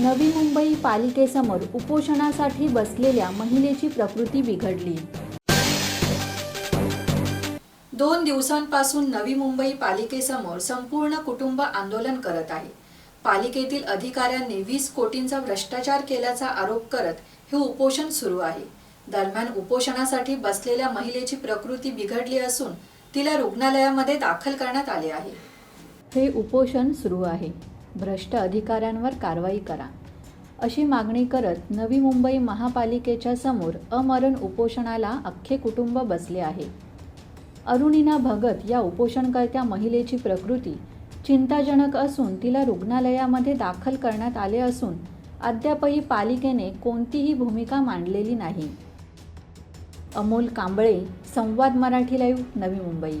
नवी मुंबई पालिकेसमोर उपोषणासाठी बसलेल्या महिलेची प्रकृती बिघडली. दोन दिवसांपासून नवी मुंबई पालिकेसमोर संपूर्ण कुटुंब आंदोलन करत आहे. पालिकेतील अधिकाऱ्यांनी वीस कोटींचा भ्रष्टाचार केल्याचा आरोप करत हे उपोषण सुरू आहे. दरम्यान उपोषणासाठी बसलेल्या महिलेची प्रकृती बिघडली असून तिला रुग्णालयामध्ये दाखल करण्यात आले आहे. हे उपोषण सुरू आहे. भ्रष्ट अधिकाऱ्यांवर कारवाई करा. अशी मागणी करत नवी मुंबई महापालिकेच्या समोर अमरण उपोषणाला अख्खे कुटुंब बसले आहे. अरुणिना भगत या उपोषणकर्त्या महिलेची प्रकृती चिंताजनक असून तिला रुग्णालयामध्ये दाखल करण्यात आले असून अद्यापही पालिकेने कोणतीही भूमिका मांडलेली नाही. अमोल कांबळे संवाद मराठी लाईव्ह नवी मुंबई.